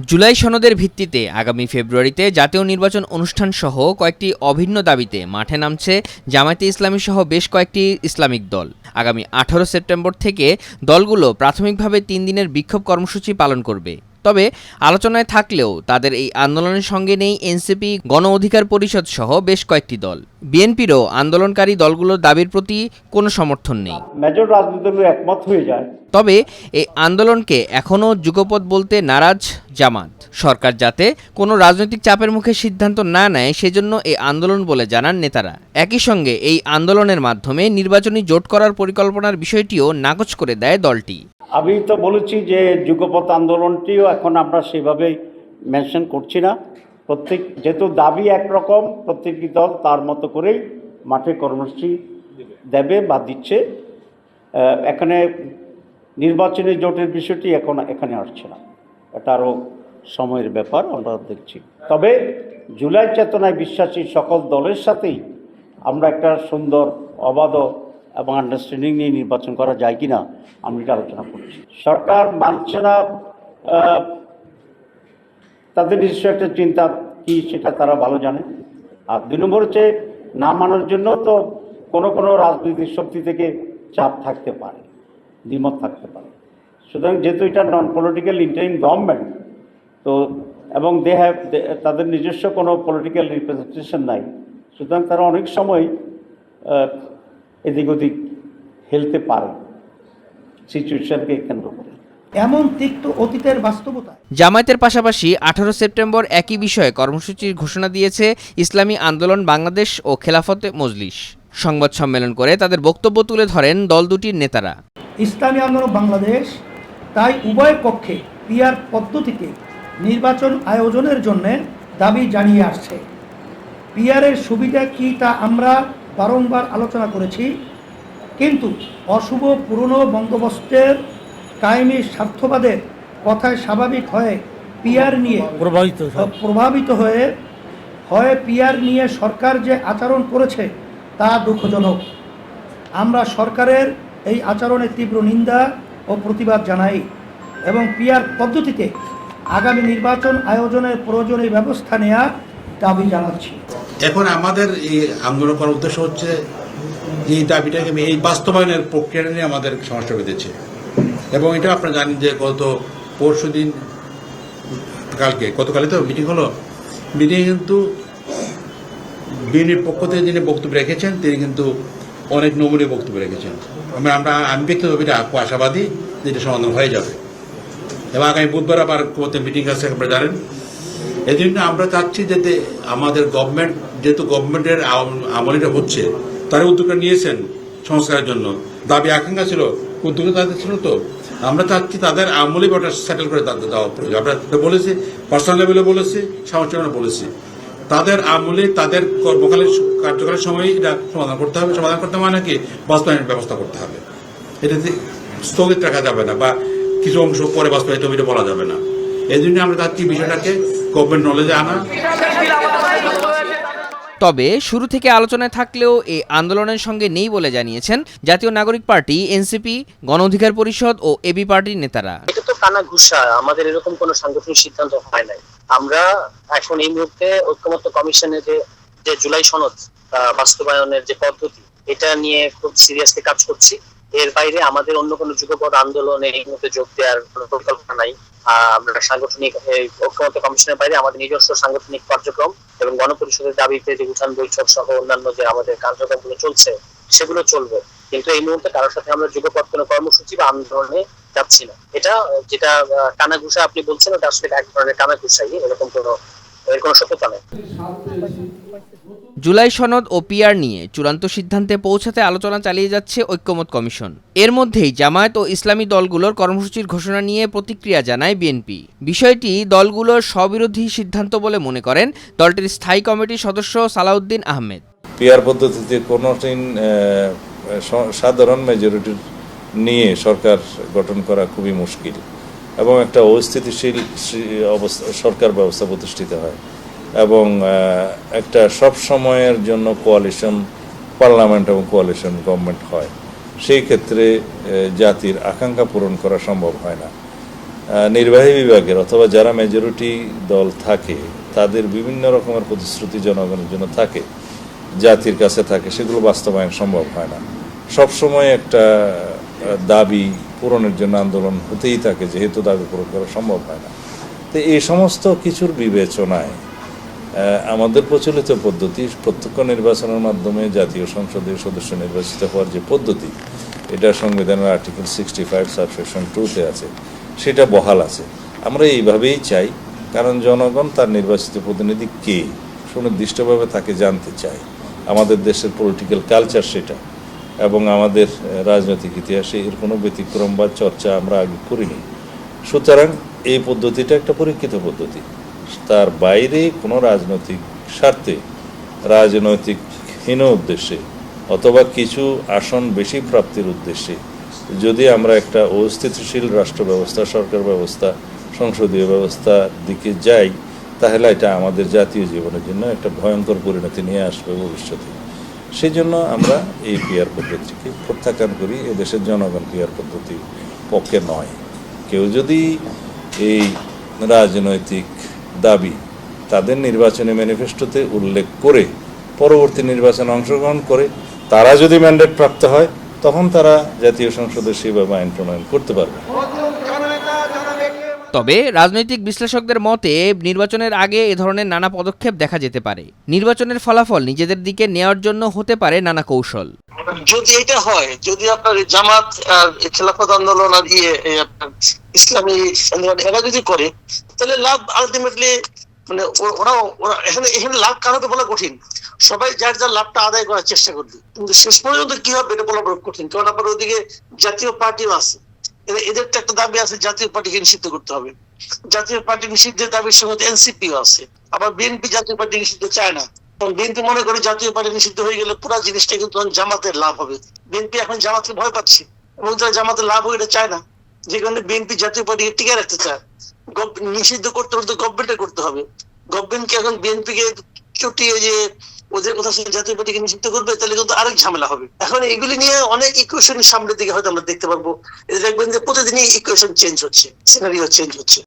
জুলাই সনদের ভিত্তিতে আগামী ফেব্রুয়ারিতে জাতীয় নির্বাচন অনুষ্ঠান সহ কয়েকটি অভিন্ন দাবিতে মাঠে নামছে জামায়াতে ইসলামী সহ বেশ কয়েকটি ইসলামিক দল। আগামী আঠারো সেপ্টেম্বর থেকে দলগুলো প্রাথমিকভাবে তিন দিনের বিক্ষোভ কর্মসূচি পালন করবে। তবে আলোচনায় থাকলেও তাদের এই আন্দোলনের সঙ্গে নেই এনসিপি গণ অধিকার পরিষদ সহ বেশ কয়েকটি দল। বিএনপিরও আন্দোলনকারী দলগুলোর দাবির প্রতি কোনো সমর্থন নেই। মেজর একমত হয়ে যায়। তবে এই আন্দোলনকে এখনও যুগপৎ বলতে নারাজ জামাত। সরকার যাতে কোনো রাজনৈতিক চাপের মুখে সিদ্ধান্ত না নেয় সেজন্য এই আন্দোলন বলে জানান নেতারা। একই সঙ্গে এই আন্দোলনের মাধ্যমে নির্বাচনী জোট করার পরিকল্পনার বিষয়টিও নাকচ করে দেয় দলটি। আমি তো বলেছি যে যুগপথ আন্দোলনটিও এখন আমরা সেভাবে মেনশন করছি না। প্রত্যেক, যেহেতু দাবি একরকম প্রত্যেকটি দল তার মতো করেই মাঠে কর্মসূচি দেবে বা দিচ্ছে। এখানে নির্বাচনী জোটের বিষয়টি এখন, এখানে আসছে না। এটা আরও সময়ের ব্যাপার, আমরা দেখছি। তবে জুলাই চেতনায় বিশ্বাসী সকল দলের সাথেই আমরা একটা সুন্দর, অবাধ এবং আন্ডারস্ট্যান্ডিং নিয়ে নির্বাচন করা যায় কিনা, আমি এটা আলোচনা করছি। সরকার মানছে না তাদের নিজস্ব একটা চিন্তা কী সেটা তারা ভালো জানে। আর দুই নম্বর হচ্ছে, না মানার জন্য তো কোনো কোনো রাজনৈতিক শক্তি থেকে চাপ থাকতে পারে, দ্বিমত থাকতে পারে। সুতরাং যেহেতু এটা নন পলিটিক্যাল ইন্টারিম গভর্নমেন্ট তো এবং দে হ্যাভ তাদের নিজস্ব কোনো পলিটিক্যাল রিপ্রেজেন্টেশন নাই, সুতরাং তারা অনেক সময় এদিক ওদিক হেলতে পারে। সিচুয়েশনকে কেন্দ্র করে। এমন তিক্ত অতীতের বাস্তবতা? জামায়াতের পাশাপাশি আঠারো সেপ্টেম্বর একই বিষয়ে কর্মসূচির ঘোষণা দিয়েছে ইসলামী আন্দোলন বাংলাদেশ ও খেলাফতে মজলিস। সংবাদ সম্মেলন করে তাদের বক্তব্য তুলে ধরেন দল দুটির নেতারা। ইসলামী আন্দোলন বাংলাদেশ তাই উভয় পক্ষে পিয়ার পদ্ধতিতে নির্বাচন আয়োজনের জন্য দাবি জানিয়ে আসছে। পিয়ারের সুবিধা কি তা আমরা বারংবার আলোচনা করেছি কিন্তু অশুভ পুরনো বন্দোবস্তের কায়েমি স্বার্থবাদের কথায় স্বাভাবিক হয়ে পিয়ার নিয়ে প্রভাবিত প্রভাবিত হয়ে হয় পিয়ার নিয়ে সরকার যে আচরণ করেছে তা দুঃখজনক। আমরা সরকারের এই আচরণের তীব্র নিন্দা ও প্রতিবাদ জানাই এবং পিয়ার পদ্ধতিতে আগামী নির্বাচন আয়োজনের প্রয়োজনীয় ব্যবস্থা নেওয়া দাবি জানাচ্ছি। এখন আমাদের এই আন্দোলন করার উদ্দেশ্য হচ্ছে এই দাবিটাকে এই বাস্তবায়নের প্রক্রিয়া নিয়ে আমাদের সমস্যা বেঁধেছে এবং এটা আপনারা জানেন যে গত পরশু দিন, কালকে, গতকালই তো মিটিং হলো। মিটিংয়ে কিন্তু বিএনপির পক্ষ থেকে যিনি বক্তব্য রেখেছেন, তিনি কিন্তু অনেক নমনীয় বক্তব্য রেখেছেন। আমরা আমি ব্যক্তিগতভাবে এটা আশাবাদী যে এটা সমাধান হয়ে যাবে। এবং আগামী বুধবার আবার কোথাও মিটিং আছে, আপনারা জানেন। এই জন্য আমরা চাচ্ছি যাতে আমাদের গভর্নমেন্ট যেহেতু গভর্নমেন্টের আমলিটা হচ্ছে, তারা উদ্যোগটা নিয়েছেন সংস্কারের জন্য। দাবি আকাঙ্ক্ষা ছিল উদ্যোগ তাদের ছিল তো। আমরা চাচ্ছি তাদের আমলি ওটা সেটেল করে তাদের দেওয়া প্রয়োজন। আমরা বলেছি পার্সোনাল লেভেলে বলেছি সামঞ্চনা বলেছি। তাদের আমলে তাদের কর্মকালের কার্যকালের সময় এটা সমাধান করতে হবে। সমাধান করতে মানে কি? বাস্তবায়নের ব্যবস্থা করতে হবে। এটাতে স্থগিত রাখা যাবে না বা কিছু অংশ পরে বাস্তবায়িত বলা যাবে না। এই জন্য আমরা চাচ্ছি বিষয়টাকে গভর্নমেন্ট নলেজে আনা। তবে শুরু থেকে আলোচনায় থাকলেও এই আন্দোলনের সঙ্গে নেই বলে জানিয়েছেন জাতীয় নাগরিক পার্টি এনসিপি গণ অধিকার পরিষদ ও এবি পার্টির নেতারা। এটা তো কানা ঘুষা। আমাদের এরকম কোনো সাংগঠনিক সিদ্ধান্ত হয় নাই। আমরা এখন এই মুহূর্তে ঐক্যমত্য কমিশনে যে যে জুলাই সনদ আহ, বাস্তবায়নের যে পদ্ধতি এটা নিয়ে খুব সিরিয়াসলি কাজ করছি। এর বাইরে আমাদের অন্য কোনো যুগপৎ আন্দোলনে এই মুহূর্তে যোগ দেওয়ার কোনো পরিকল্পনা নাই। আমরা সাংগঠনিক, এই ঐক্যমত্য কমিশনের বাইরে আমাদের নিজস্ব সাংগঠনিক কার্যক্রম এবং গণপরিষদের দাবিতে যে উঠান বৈঠক সহ অন্যান্য যে আমাদের কার্যক্রমগুলো চলছে, সেগুলো চলবে। কিন্তু এই মুহূর্তে কারোর সাথে আমরা যুগপৎ কোনো কর্মসূচি বা আন্দোলনে যাচ্ছি না। এটা, যেটা কানাঘুষা আপনি বলছেন, ওটা আসলে এক ধরনের কানাঘুষাই, এরকম কোনো, এর কোনো সত্যতা নেই। জুলাই সনদ ও পিআর নিয়ে চূড়ান্ত সিদ্ধান্তে পৌঁছাতে আলোচনা চালিয়ে যাচ্ছে ঐক্যমত কমিশন। এর মধ্যেই জামায়াত ও ইসলামী দলগুলোর কর্মসূচির ঘোষণা নিয়ে প্রতিক্রিয়া জানায় বিএনপি। বিষয়টি দলগুলোর স্ববিরোধী সিদ্ধান্ত বলে মনে করেন দলটির স্থায়ী কমিটির সদস্য সালাউদ্দিন আহমেদ। পিয়ার পদ্ধতিতে কোনো সাধারণ মেজরিটি নিয়ে সরকার গঠন করা খুবই মুশকিল এবং একটা অস্থিতিশীল অবস্থা, সরকার ব্যবস্থা প্রতিষ্ঠিত হয়। এবং একটা সব সময়ের জন্য কোয়ালিশন পার্লামেন্ট এবং কোয়ালিশন গভর্নমেন্ট হয়। সেই ক্ষেত্রে জাতির আকাঙ্ক্ষা পূরণ করা সম্ভব হয় না। নির্বাহী বিভাগের অথবা যারা মেজরিটি দল থাকে, তাদের বিভিন্ন রকমের প্রতিশ্রুতি জনগণের জন্য থাকে। জাতির কাছে থাকে, সেগুলো বাস্তবায়ন সম্ভব হয় না। সবসময় একটা দাবি পূরণের জন্য আন্দোলন হতেই থাকে, যেহেতু দাবি পূরণ করা সম্ভব হয় না। তো এই সমস্ত কিছুর বিবেচনায় আমাদের প্রচলিত পদ্ধতি প্রত্যক্ষ নির্বাচনের মাধ্যমে জাতীয় সংসদের সদস্য নির্বাচিত হওয়ার যে পদ্ধতি, এটা সংবিধানের আর্টিকেল সিক্সটি ফাইভ সাবসেকশন টুতে আছে। সেটা বহাল আছে। আমরা এইভাবেই চাই, কারণ জনগণ তার নির্বাচিত প্রতিনিধি কে সুনির্দিষ্টভাবে তাকে জানতে চায়। আমাদের দেশের পলিটিক্যাল কালচার সেটা, এবং আমাদের রাজনৈতিক ইতিহাসে এর কোনো ব্যতিক্রম বা চর্চা আমরা আগে করিনি। সুতরাং এই পদ্ধতিটা একটা পরীক্ষিত পদ্ধতি। তার বাইরে কোনো রাজনৈতিক স্বার্থে রাজনৈতিক হীন উদ্দেশ্যে অথবা কিছু আসন বেশি প্রাপ্তির উদ্দেশ্যে, যদি আমরা একটা অস্থিতিশীল রাষ্ট্র ব্যবস্থা সরকার ব্যবস্থা, সংসদীয় ব্যবস্থার দিকে যাই, তাহলে এটা আমাদের জাতীয় জীবনের জন্য একটা ভয়ঙ্কর পরিণতি নিয়ে আসবে ভবিষ্যতে। সেই জন্য আমরা এই পিয়ার পদ্ধতিকে প্রত্যাখ্যান করি, এদেশের জনগণ পিয়ার পদ্ধতির পক্ষে নয়। কেউ যদি এই রাজনৈতিক দাবি। তাদের নির্বাচনী ম্যানিফেস্টোতে উল্লেখ করে পরবর্তী নির্বাচনে অংশগ্রহণ করে তারা যদি ম্যান্ডেট প্রাপ্ত হয়, তখন তারা জাতীয় সংসদের সেভাবে আইন প্রণয়ন করতে পারবে। তবে রাজনৈতিক বিশ্লেষকদের মতে, নির্বাচনের আগে এ ধরনের নানা পদক্ষেপ দেখা যেতে পারে। নির্বাচনের ফলাফল নিজেদের দিকে নেওয়ার জন্য হতে পারে নানা কৌশল। যদি এটা হয়, যদি আপনার জামাত আর খেলাফত আন্দোলন আর ইয়ে ইসলামী আন্দোলন এরা যদি করে, তাহলে লাভ আলটিমেটলি মানে ও- ওরা এখানে এখানে লাভ কার বলা কঠিন। সবাই যার যার লাভটা আদায় করার চেষ্টা করবে। কিন্তু শেষ পর্যন্ত কি হবে এটা বলা কঠিন। কারণ আপনার ওদিকে জাতীয় পার্টিও আছে। এদের- তো একটা দাবি আছে, জাতীয় পার্টিকে নিষিদ্ধ করতে হবে। জাতীয় পার্টি নিষিদ্ধের দাবির সঙ্গে এনসিপিও আছে। আবার বিএনপি জাতীয় পার্টি নিষিদ্ধ চায় না। বিএনপি মনে করে জাতীয় পার্টি নিষিদ্ধ হয়ে গেলে পুরো জিনিসটা কিন্তু জামাতের লাভ হবে। বিএনপি এখন জামাতকে ভয় পাচ্ছে। এবং তারা জামাতের লাভ এটা চায় না। যে কারণে বিএনপি জাতীয় পার্টিকে টিকে রাখতে চায়। নিষিদ্ধ করতে হলে তো গভর্নমেন্টে করতে হবে। গভর্নমেন্টকে এখন বিএনপি কে ওই যে ওদের কথা শুনে জাতীয় পার্টিকে নিষিদ্ধ করবে? তাহলে কিন্তু আরেক ঝামেলা হবে। এখন এগুলি নিয়ে অনেক ইকুয়েশন সামনের দিকে হয়তো আমরা দেখতে পারব। এদের দেখবেন যে প্রতিদিনই ইকুয়েশন চেঞ্জ হচ্ছে সিনারিও চেঞ্জ হচ্ছে।